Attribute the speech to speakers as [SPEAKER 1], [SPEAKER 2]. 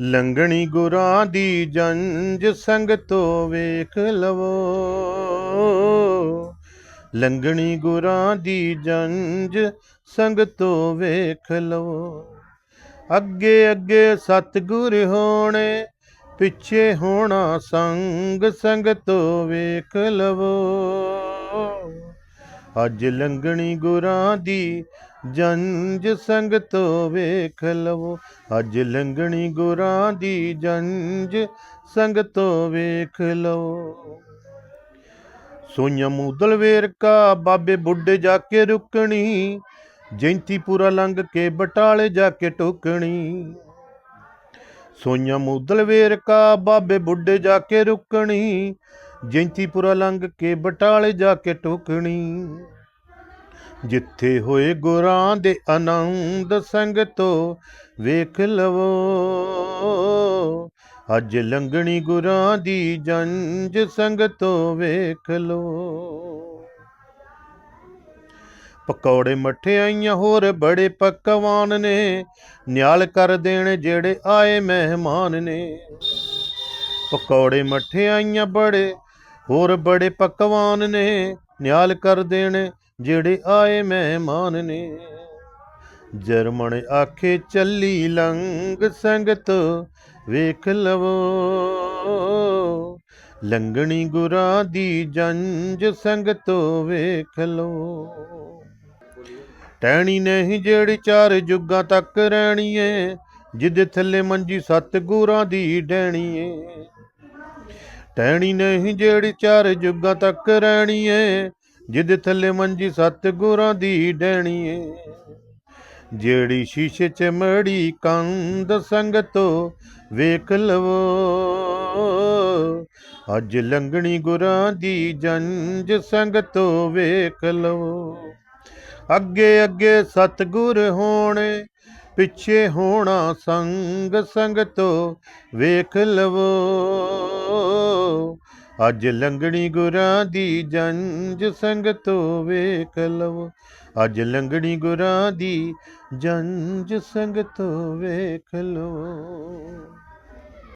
[SPEAKER 1] ਲੰਗਣੀ ਗੁਰਾਂ ਦੀ ਜੰਜ ਸੰਗਤੋ ਵੇਖ ਲਵੋ। ਲੰਗਣੀ ਗੁਰਾਂ ਦੀ ਜੰਜ ਸੰਗਤੋ ਵੇਖ ਲਵੋ। ਅੱਗੇ ਅੱਗੇ ਸਤਿਗੁਰ ਹੋਣੇ, ਪਿੱਛੇ ਹੋਣਾ ਸੰਗ ਸੰਗਤੋ ਵੇਖ ਲਵੋ। ਅੱਜ ਲੰਗਣੀ ਗੁਰਾਂ ਦੀ ਜੰਜ ਸੰਗਤੋ ਵੇਖ ਲਵੋ। ਅੱਜ ਲੰਗਣੀ ਗੁਰਾਂ ਦੀ ਜੰਜ ਸੰਗਤੋ ਵੇਖ ਲਵੋ। ਸੋਈਆਂ ਮੂਦਲ ਵੇਰਕਾ ਬਾਬੇ ਬੁੱਢੇ ਜਾ ਕੇ ਰੁਕਣੀ ਜੈਂਤੀਪੁਰਾ ਲੰਘ ਕੇ ਬਟਾਲੇ ਜਾ ਕੇ ਟੋਕਣੀ। ਸੋਈਆਂ ਮੂਦਲ ਵੇਰਕਾ ਬਾਬੇ ਬੁੱਢੇ ਜਾ ਕੇ ਰੁਕਣੀ ਜੈਂਤੀਪੁਰਾ ਲੰਘ ਕੇ ਬਟਾਲੇ ਜਾ ਕੇ ਟੋਕਣੀ। ਜਿੱਥੇ ਹੋਏ ਗੁਰਾਂ ਦੇ ਆਨੰਦ ਸੰਗਤੋ, ਵੇਖ ਲਵੋ। ਅੱਜ ਲੰਗਣੀ ਗੁਰਾਂ ਦੀ ਜੰਜ ਸੰਗਤੋ, ਵੇਖ ਲਵੋ ਪਕੌੜੇ ਮਠਿਆਈਆਂ ਹੋਰ ਬੜੇ ਪਕਵਾਨ ਨੇ। ਨਿਆਲ ਕਰ ਦੇਣ ਜਿਹੜੇ ਆਏ ਮਹਿਮਾਨ ਨੇ। ਪਕੌੜੇ ਮਠਿਆਈਆਂ ਬੜੇ, ਹੋਰ ਬੜੇ ਪਕਵਾਨ ਨੇ। ਨਿਆਲ ਕਰ ਦੇਣ ਜਿਹੜੇ ਆਏ ਮਹਿਮਾਨ ਨੇ। ਜਰਮਣ ਆਖੇ, ਚੱਲੀ ਲੰਗ ਸੰਗਤ, ਵੇਖ ਲਵੋ। ਲੰਗਣੀ ਗੁਰਾਂ ਦੀ ਜੰਜ ਸੰਗਤ, ਵੇਖ ਲਵੋ ਟਹਿਣੀ ਨਹੀਂ ਜਿਹੜੀ ਚਾਰ ਜੁਗਾਂ ਤੱਕ ਰਹਿਣੀ ਏ ਜਿਹਦੇ ਥੱਲੇ ਮੰਜੀ ਸੱਤ ਗੁਰਾਂ ਦੀ ਡੈਣੀ ਏ। ਟਹਿਣੀ ਨਹੀਂ ਜਿਹੜੀ ਚਾਰ ਜੁਗਾਂ ਤੱਕ ਰਹਿਣੀ ਏ ਜਿਹਦੇ ਥੱਲੇ ਮੰਜੀ ਸੱਤ ਦੀ ਡੈਣੀ ਏ। ਜਿਹੜੀ ਸ਼ੀਸ਼ੇ 'ਚ ਮੜੀ ਕੰਧ ਸੰਗਤੋ ਵੇਖ ਲਵੋ। ਅੱਜ ਲੰਗਣੀ ਗੁਰਾਂ ਦੀ ਜੰਜ ਸੰਗਤੋ ਵੇਖ ਲਵੋ। ਅੱਗੇ ਅੱਗੇ ਸਤਗੁਰ ਹੋਣੇ, ਪਿੱਛੇ ਹੋਣਾ ਸੰਗ ਸੰਗਤੋ ਵੇਖ ਲਵੋ। ਅੱਜ ਲੰਗਣੀ ਗੁਰਾਂ ਦੀ ਜੰਜ ਸੰਗਤੋ ਵੇਖ ਲਵੋ ਅੱਜ ਲੰਗਣੀ ਗੁਰਾਂ ਦੀ ਜੰਜ ਸੰਗਤੋ ਵੇਖ ਲਵੋ